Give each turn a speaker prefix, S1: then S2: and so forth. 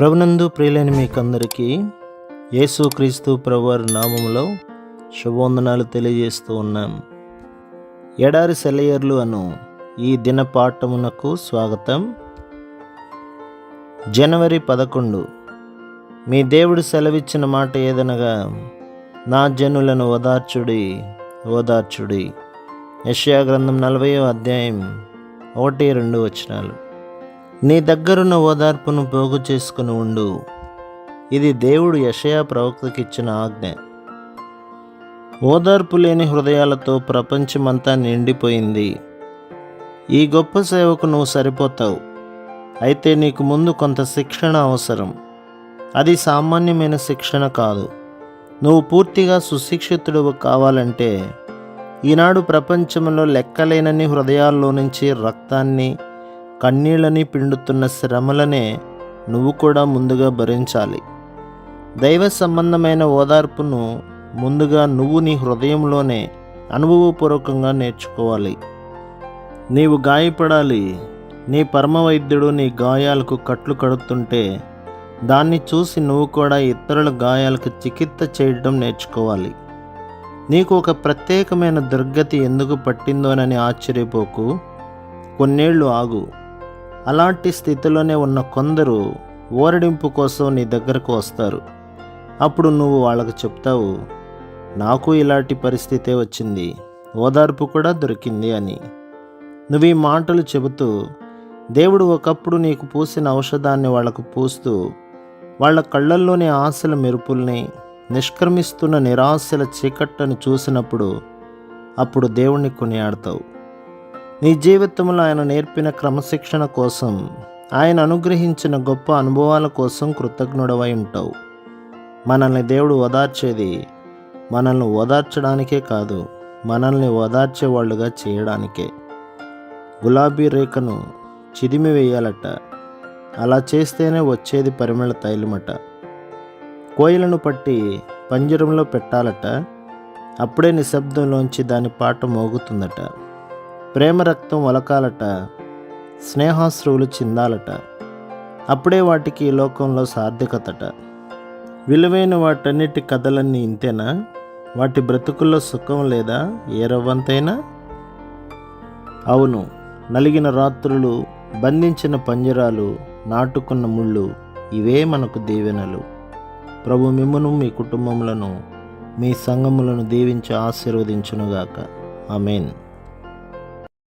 S1: ప్రభునందు ప్రియులైన మీకందరికీ యేసుక్రీస్తు ప్రభువారి నామములో శుభవందనాలు తెలియజేస్తూ ఉన్నాం. ఎడారి సెలయర్లు అను ఈ దిన పాఠమునకు స్వాగతం. జనవరి పదకొండు. మీ దేవుడు సెలవిచ్చిన మాట ఏదనగా నా జనులను ఓదార్చుడి ఓదార్చుడి. యష్యా గ్రంథం నలభై అధ్యాయం ఒకటి రెండు వచనాలు. నీ దగ్గరున్న ఓదార్పును పోగు చేసుకుని ఉండు. ఇది దేవుడు యషయా ప్రవక్తకిచ్చిన ఆజ్ఞ. ఓదార్పు లేని హృదయాలతో ప్రపంచమంతా నిండిపోయింది. ఈ గొప్ప సేవకు నువ్వు సరిపోతావు. అయితే నీకు ముందు కొంత శిక్షణ అవసరం. అది సామాన్యమైన శిక్షణ కాదు. నువ్వు పూర్తిగా సుశిక్షితుడు కావాలంటే ఈనాడు ప్రపంచంలో లెక్కలేనన్ని హృదయాల్లో నుంచి రక్తాన్ని కన్నీళ్ళని పిండుతున్న శ్రమలనే నువ్వు కూడా ముందుగా భరించాలి. దైవ సంబంధమైన ఓదార్పును ముందుగా నువ్వు నీ హృదయంలోనే అనుభవపూర్వకంగా నేర్చుకోవాలి. నీవు గాయపడాలి. నీ పరమ వైద్యుడు నీ గాయాలకు కట్లు కడుతుంటే దాన్ని చూసి నువ్వు కూడా ఇతరుల గాయాలకు చికిత్స చేయడం నేర్చుకోవాలి. నీకు ఒక ప్రత్యేకమైన దుర్గతి ఎందుకు పట్టిందోనని ఆశ్చర్యపోకు. కొన్నేళ్ళు ఆగు. అలాంటి స్థితిలోనే ఉన్న కొందరు ఓరడింపు కోసం నీ దగ్గరకు వస్తారు. అప్పుడు నువ్వు వాళ్ళకు చెప్తావు నాకు ఇలాంటి పరిస్థితే వచ్చింది ఓదార్పు కూడా దొరికింది అని. నువ్వు ఈ మాటలు చెబుతూ దేవుడు ఒకప్పుడు నీకు పూసిన ఔషధాన్ని వాళ్ళకు పూస్తూ వాళ్ళ కళ్ళల్లోని ఆశల మెరుపుల్ని నిష్క్రమిస్తున్న నిరాశల చీకట్టను చూసినప్పుడు అప్పుడు దేవుణ్ణి కొనియాడతావు. నీ జీవితంలో ఆయన నేర్పిన క్రమశిక్షణ కోసం ఆయన అనుగ్రహించిన గొప్ప అనుభవాల కోసం కృతజ్ఞుడవై ఉంటావు. మనల్ని దేవుడు ఓదార్చేది మనల్ని ఓదార్చడానికే కాదు మనల్ని ఓదార్చే వాళ్ళుగా చేయడానికే. గులాబీ రేఖను చిదిమి వేయాలట. అలా చేస్తేనే వచ్చేది పరిమళ తైలమట. కోయిలను పట్టి పంజరంలో పెట్టాలట. అప్పుడే నిశ్శబ్దంలోంచి దాని పాట మోగుతుందట. ప్రేమ రక్తం ఒలకాలట స్నేహాశ్రువులు చిందాలట. అప్పుడే వాటికి ఈ లోకంలో సార్థకతట. విలువైన వాటన్నిటి కథలన్నీ ఇంతేనా? వాటి బ్రతుకుల్లో సుఖం లేదా? ఏ రవ్వంతైనా? అవును నలిగిన రాత్రులు బంధించిన పంజరాలు నాటుకున్న ముళ్ళు ఇవే మనకు దీవెనలు. ప్రభు మిమ్మును మీ కుటుంబములను మీ సంఘములను దీవించి ఆశీర్వదించునుగాక. ఆమెన్.